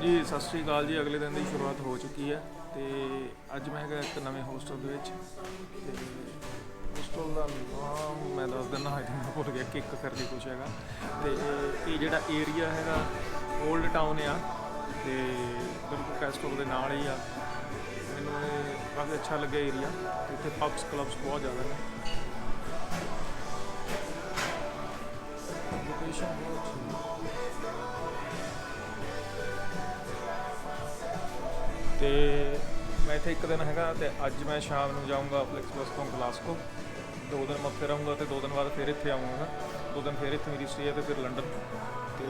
ਜੀ ਸਤਿ ਸ੍ਰੀ ਅਕਾਲ ਜੀ। ਅਗਲੇ ਦਿਨ ਦੀ ਸ਼ੁਰੂਆਤ ਹੋ ਚੁੱਕੀ ਹੈ ਤੇ ਅੱਜ ਮੈਂ ਹੈਗਾ ਇੱਕ ਨਵੇਂ ਹੋਸਟਲ ਦੇ ਵਿੱਚ ਤੇ ਹੋਸਟਲ ਦਾ ਨਾਮ ਮੈਂ ਦੱਸ ਦਿੰਦਾ ਹਾਂ ਮੈਂ ਭੁੱਲ ਗਿਆ ਕਿੱਕ ਕਰਕੇ ਕੁਛ ਹੈਗਾ। ਤੇ ਇਹ ਜਿਹੜਾ ਏਰੀਆ ਹੈਗਾ 올ਡ ਟਾਊਨ ਆ ਤੇ ਬਿਲਕੁਲ ਕੈਸਟਲ ਦੇ ਨਾਲ ਹੀ ਆ। ਮੈਨੂੰ ਇਹ ਕਾਫੀ ਅੱਛਾ ਲੱਗਿਆ ਏਰੀਆ ਤੇ ਇੱਥੇ ਪਬਸ ਕਲੱਬਸ ਬਹੁਤ ਜ਼ਿਆਦਾ ਨੇ। ਲੋਕੇਸ਼ਨ ਬਹੁਤ ਅੱਛੀ। ਤੇ ਮੈਂ ਇੱਥੇ ਇੱਕ ਦਿਨ ਹੈਗਾ ਤੇ ਅੱਜ ਮੈਂ ਸ਼ਾਮ ਨੂੰ ਜਾਊਂਗਾ ਫਲੈਕਸ ਬੱਸ ਤੋਂ ਗਲਾਸਕੋ ਦੋ ਦਿਨ ਮੈਂ ਉੱਥੇ ਰਹੂੰਗਾ ਤੇ ਦੋ ਦਿਨ ਬਾਅਦ ਫਿਰ ਇੱਥੇ ਆਊਂਗਾ। ਦੋ ਦਿਨ ਫਿਰ ਇੱਥੇ ਮੇਰੀ ਸਟੇ ਹੈ ਤੇ ਫਿਰ ਲੰਡਨ ਤੇ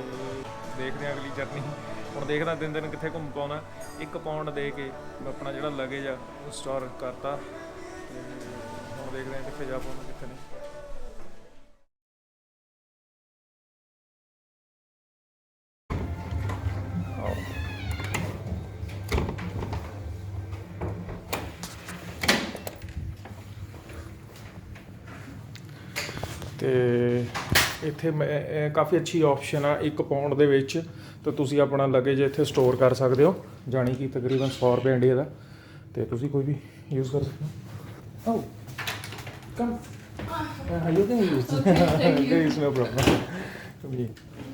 ਦੇਖਦੇ ਹਾਂ ਅਗਲੀ ਜਰਨੀ ਹੁਣ ਦੇਖਦਾ ਦਿਨ ਦਿਨ ਕਿੱਥੇ ਘੁੰਮ ਪਾਉਣਾ। ਇੱਕ ਪਾਉਂਡ ਦੇ ਕੇ ਮੈਂ ਆਪਣਾ ਜਿਹੜਾ ਲਗੇਜ ਆ, ਉਹ ਸਟੋਰ ਕਰਤਾ। ਤੇ ਹੁਣ ਦੇਖਦੇ ਹਾਂ ਕਿੱਥੇ ਜਾ ਪਾਉਣਾ ਕਿੱਥੇ ਨਹੀਂ। ਤੇ ਇੱਥੇ ਮੈਂ- ਕਾਫੀ ਅੱਛੀ ਆਪਸ਼ਨ ਆ ਇੱਕ ਪਾਉਂਡ ਦੇ ਵਿੱਚ ਤੇ ਤੁਸੀਂ ਆਪਣਾ ਲਗੇਜ ਇੱਥੇ ਸਟੋਰ ਕਰ ਸਕਦੇ ਹੋ ਜਾਣੀ ਕਿ ਤਕਰੀਬਨ 100 ਰੁਪਏ ਇੰਡੀਆ ਦਾ ਤੇ ਤੁਸੀਂ ਕੋਈ ਵੀ ਯੂਜ਼ ਕਰ ਸਕਦੇ ਹੋ ਓ ਕਮ ਹਾਂ you can use there is no problem Okay.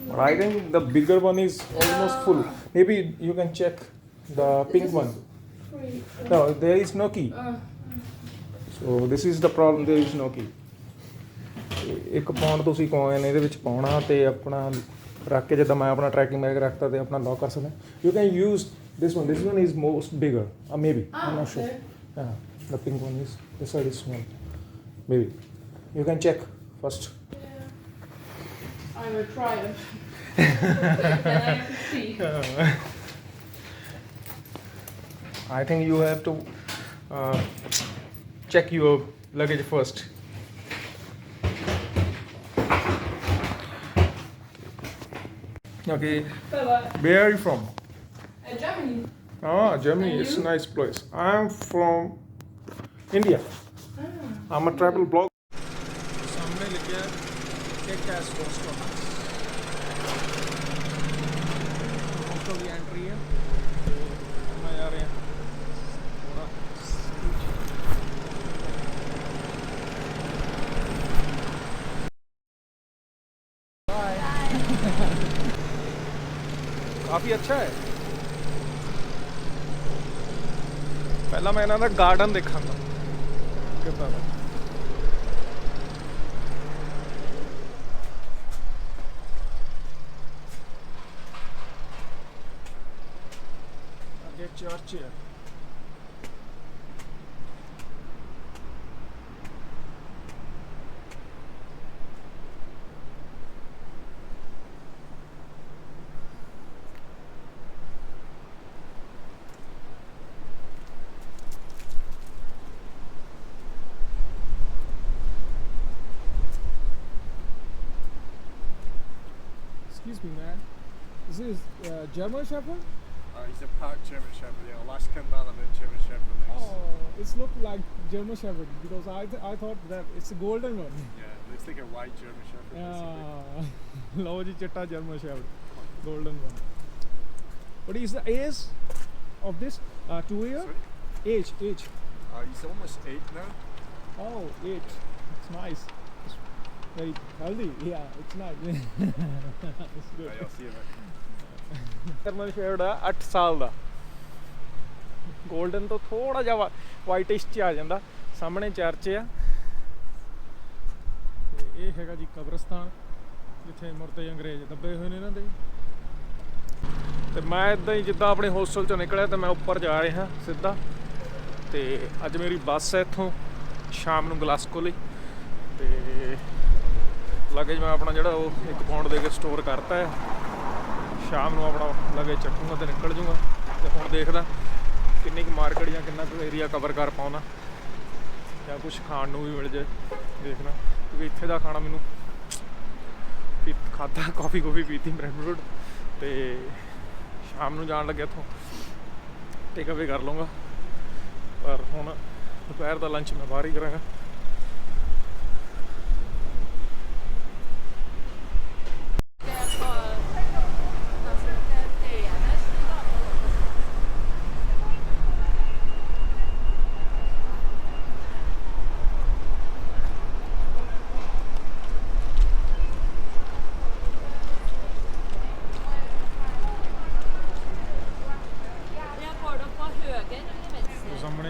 But I think the bigger one is almost full. Maybe you can check the pink one. No, there is no key. So this is the problem. There is no key. ਇੱਕ pound ਤੁਸੀਂ coin ਇਹਦੇ ਵਿੱਚ ਪਾਉਣਾ ਤੇ ਆਪਣਾ ਰੱਖ ਕੇ ਜਿੱਦਾਂ ਮੈਂ ਆਪਣਾ ਟਰੈਕਿੰਗ ਬੈਗ ਰੱਖਤਾ ਤੇ ਆਪਣਾ ਲੌਕ ਕਰ ਸਕਦੇ you can use this one this one is most bigger uh, maybe yeah the pink one is this side is small maybe you can check first I will try it. then I have to see. I think you have to uh, check your luggage first. Okay. Bye-bye. Where are you from? Uh, Germany. Ah, Germany is a nice place. I'm from India. Ah. I'm a travel blogger. ਕਾਫੀ ਅੱਛਾ ਹੈ ਪਹਿਲਾਂ ਮੈਂ ਇਹਨਾਂ ਦਾ garden ਦੇਖਾਂਗਾ ਕਿੱਦਾਂ ਦਾ ਅੱਗੇ church uh, German Shepherd? Uh, he's a part German Shepherd, yeah, Alaskan Malamute German Shepherd mix. Oh, it's looked like German Shepherd because I, th I thought that it's a golden one. Yeah, looks like a white German Shepherd. Yeah, Lowaji Chitta German Shepherd, golden one. What is the age of this? Uh, two year? Sorry? Age, age. Uh, he's almost eight now. Oh, eight. It's nice. It's very healthy. Yeah, it's nice. it's good. Right, I'll see you. German shepherd ਆ 8 ਸਾਲ ਦਾ। Golden ਤੋਂ ਥੋੜਾ ਜਿਹਾ whitish ਚ ਆ ਜਾਂਦਾ। ਸਾਹਮਣੇ church ਆ। ਤੇ ਇਹ ਹੈਗਾ ਜੀ ਕਬਰਸਤਾਨ, ਜਿੱਥੇ ਮੁਰਦੇ ਅੰਗਰੇਜ਼ ਦੱਬੇ ਹੋਏ ਨੇ ਇਹਨਾਂ ਦੇ। ਤੇ ਮੈਂ ਇਦਾਂ ਹੀ ਜਿੱਦਾਂ ਆਪਣੇ ਹੋਸਟਲ ਚੋਂ ਨਿਕਲਿਆ ਤੇ ਮੈਂ ਉੱਪਰ ਜਾ ਰਿਹਾ, ਸਿੱਧਾ। ਤੇ ਅੱਜ ਮੇਰੀ ਬੱਸ ਹੈ ਇੱਥੋਂ, ਸ਼ਾਮ ਨੂੰ ਗਲਾਸਕੋ ਲਈ। ਤੇ ਲਗੇਜ ਮੈਂ ਆਪਣਾ ਜਿਹੜਾ ਉਹ ਇੱਕ ਪਾਉਂਡ ਦੇ ਕੇ ਸਟੋਰ ਕਰਤਾ ਹੈ। ਸ਼ਾਮ ਨੂੰ ਆਪਣਾ ਲਗੇਜ ਚੱਕੂਗਾ ਤੇ ਨਿਕਲ ਜੂਗਾ ਤੇ ਹੁਣ ਦੇਖਦਾ ਕਿੰਨੀ ਕੁ ਮਾਰਕੀਟ ਜਾਂ ਕਿੰਨਾ ਕੁ ਏਰੀਆ ਕਵਰ ਕਰ ਪਾਉਣਾ। ਜਾਂ ਕੁਝ ਖਾਣ ਨੂੰ ਵੀ ਮਿਲ ਜਾਏ, ਦੇਖਣਾ। ਕਿਉਂਕਿ ਇੱਥੇ ਦਾ ਖਾਣਾ ਮੈਨੂੰ ਪੀ ਖਾਦਾ ਕਾਫੀ ਕਾਫੀ ਪੀਤੀ ਬ੍ਰੈਡ ਬਰੂਡ ਤੇ ਸ਼ਾਮ ਨੂੰ ਜਾਣ ਲੱਗਿਆ ਇੱਥੋਂ। ਟੇਕ ਅਵੇ ਕਰ ਲਵਾਂਗਾ ਪਰ ਹੁਣ ਦੁਪਹਿਰ ਦਾ ਲੰਚ ਮੈਂ ਬਾਹਰ ਹੀ ਕਰਾਂਗਾ।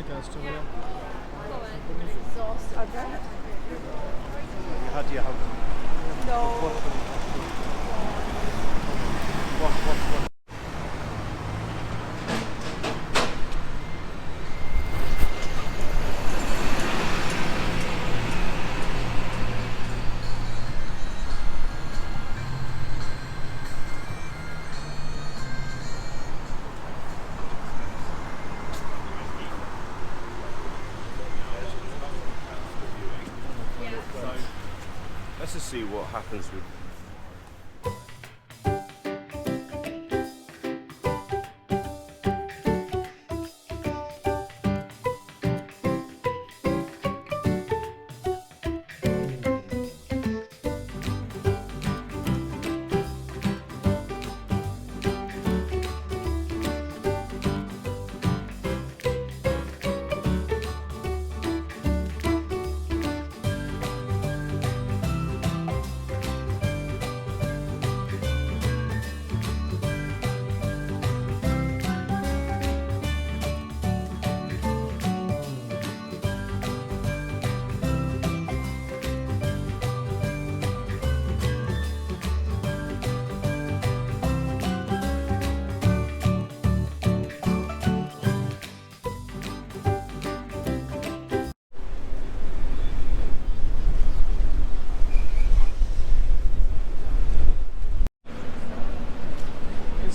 podcast or whatever. How do you have? No. See what happens with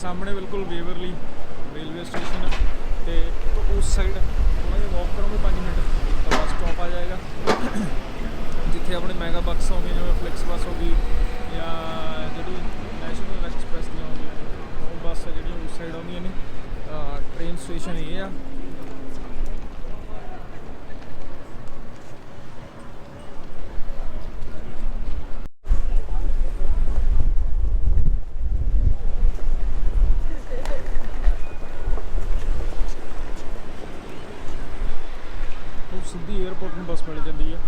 ਸਾਹਮਣੇ ਬਿਲਕੁਲ ਵੇਵਰਲੀ ਰੇਲਵੇ ਸਟੇਸ਼ਨ ਹੈ ਤੇ ਉਸ ਸਾਈਡ ਥੋੜਾ ਜਿਹਾ ਵਾਕ ਕਰੋਗੇ 5 ਮਿੰਟ, ਤਾਂ ਬੱਸ ਸਟਾਪ ਆ ਜਾਏਗਾ। ਜਿੱਥੇ ਆਪਣੇ ਮੈਗਾ ਬੱਸ ਆਉਂਦੀਆਂ ਜਿਵੇਂ ਫਲਿਕਸ ਬੱਸ ਹੋ ਗਈ ਜਾਂ ਜਿਹੜੀ ਨੈਸ਼ਨਲ ਐਕਸਪ੍ਰੈਸ ਦੀਆਂ ਆਉਂਦੀਆਂ ਨੇ ਉਹ ਬੱਸ ਆ ਜਿਹੜੀਆਂ ਉਸ ਸਾਈਡ ਆਉਂਦੀਆਂ ਨੇ। ਟ੍ਰੇਨ ਸਟੇਸ਼ਨ ਇਹ ਆ। ਉਹ ਸਿੱਧੀ 에어ਪੋਰਟ ਨੂੰ ਬੱਸ ਮਿਲ ਜਾਂਦੀ ਹੈ।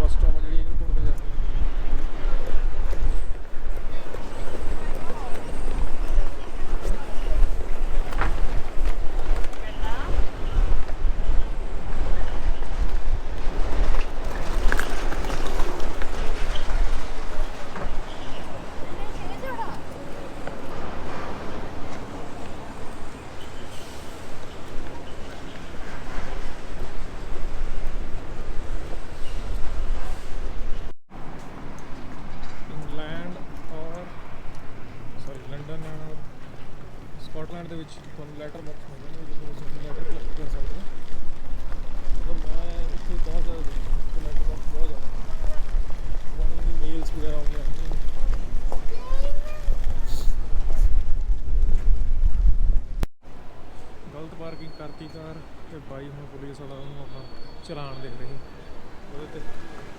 ਬੱਸ ਸਟਾਪ ਜਿਹੜੀ 에어ਪੋਰਟ ਤੇ ਜਾਂਦੀ ਹੈ। ਸਕਾਟਲੈਂਡ ਦੇ ਵਿੱਚ ਤੁਹਾਨੂੰ ਲੈਟਰ ਬਾਕਸ ਮਿਲ ਜਾਣਗੇ ਜਿੱਥੇ ਤੁਸੀਂ ਲੈਟਰ ਕਲੈਕਟ ਕਰ ਸਕਦੇ ਹੋ। ਤਾਂ ਮੈਂ ਇੱਥੇ ਬਹੁਤ ਜ਼ਿਆਦਾ ਲੈਟਰ ਬਾਕਸ ਬਹੁਤ ਜ਼ਿਆਦਾ ਵਨ ਦੀ ਮੇਲਸ ਵਗੈਰਾ ਆਉਂਦੀਆਂ ਗਲਤ ਪਾਰਕਿੰਗ ਕਰਤੀ ਕਾਰ ਤੇ ਬਾਈ ਹੁਣ ਪੁਲਿਸ ਵਾਲਾ ਉਹਨੂੰ ਆਪਣਾ ਚਲਾਨ ਦੇਖ ਰਹੀ। ਉਹਦੇ ਤੇ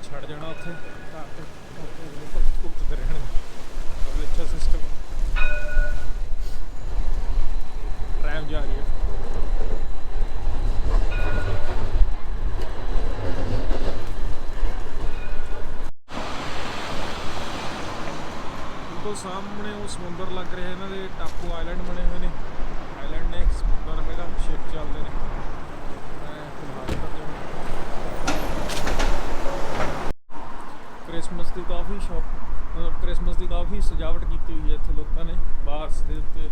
ਛੱਡ ਜਾਣਾ ਉੱਥੇ। ਘਰ ਤੇ ਉੱਥੇ ਲੋਕ ਭੁਗਤਦੇ ਰਹਿਣਗੇ ਉਹ ਅੱਛਾ ਸਿਸਟਮ ਟ੍ਰੈਮ ਜਾ ਰਹੀ ਹੈ ਬਿਲਕੁਲ ਸਾਹਮਣੇ ਉਹ ਸਮੁੰਦਰ ਲੱਗ ਰਿਹਾ, ਇਹਨਾਂ ਦੇ ਟਾਪੂ ਆਈਲੈਂਡ ਬਣੇ ਹੋਏ ਨੇ। ਆਈਲੈਂਡ ਨੇ ਸਮੁੰਦਰ ਹੈਗਾ, ਸ਼ਿਪ ਚੱਲਦੇ ਨੇ। ਮੈਂ ਫਿਲਹਾਲ ਕ੍ਰਿਸਮਸ ਦੀ ਕਾਫੀ ਸ਼ਾਪ ਮਤਲਬ ਕ੍ਰਿਸਮਸ ਦੀ ਕਾਫੀ ਸਜਾਵਟ ਕੀਤੀ ਹੋਈ ਹੈ ਇੱਥੇ ਲੋਕਾਂ ਨੇ ਬਾਰਸ ਦੇ ਉੱਤੇ।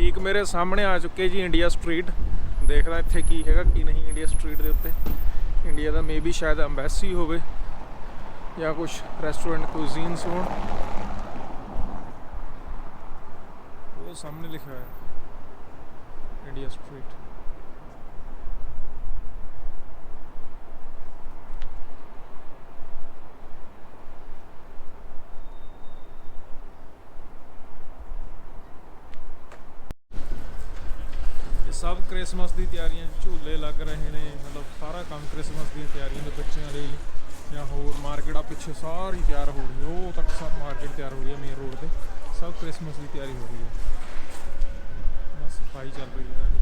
ਠੀਕ ਮੇਰੇ ਸਾਹਮਣੇ ਆ ਚੁੱਕੇ ਜੀ ਇੰਡੀਆ ਸਟਰੀਟ ਦੇਖਦਾ ਇੱਥੇ ਕੀ ਹੈਗਾ, ਕੀ ਨਹੀਂ ਇੰਡੀਆ ਸਟਰੀਟ ਦੇ ਉੱਤੇ। ਇੰਡੀਆ ਦਾ ਮੇਬੀ ਸ਼ਾਇਦ ਐਮਬੈਸੀ ਹੋਵੇ ਜਾਂ ਕੁਝ ਰੈਸਟੋਰੈਂਟ ਕੁਜ਼ੀਨਸ ਹੋਣ। ਉਹ ਸਾਹਮਣੇ ਲਿਖਿਆ ਹੋਇਆ ਇੰਡੀਆ ਸਟਰੀਟ ਇਹ ਸਭ ਕ੍ਰਿਸਮਸ ਦੀ ਤਿਆਰੀਆਂ ਝੂਲੇ ਲੱਗ ਰਹੇ ਨੇ, ਮਤਲਬ ਸਾਰਾ ਕੰਮ ਕ੍ਰਿਸਮਸ ਦੀਆਂ ਤਿਆਰੀਆਂ ਦੇ ਬੱਚਿਆਂ ਲਈ ਜਾਂ ਹੋਰ ਮਾਰਕੀਟ ਆ, ਪਿੱਛੇ ਸਾਰੀ ਤਿਆਰ ਹੋ ਰਹੀ ਹੈ, ਉਹ ਤੱਕ ਸਭ ਮਾਰਕੀਟ ਤਿਆਰ ਹੋ ਰਹੀ ਹੈ ਮੇਨ ਰੋਡ ਤੇ, ਸਭ ਕ੍ਰਿਸਮਸ ਦੀ ਤਿਆਰੀ ਹੋ ਰਹੀ ਹੈ। ਸਫ਼ਾਈ ਚੱਲ ਰਹੀ ਹੈ।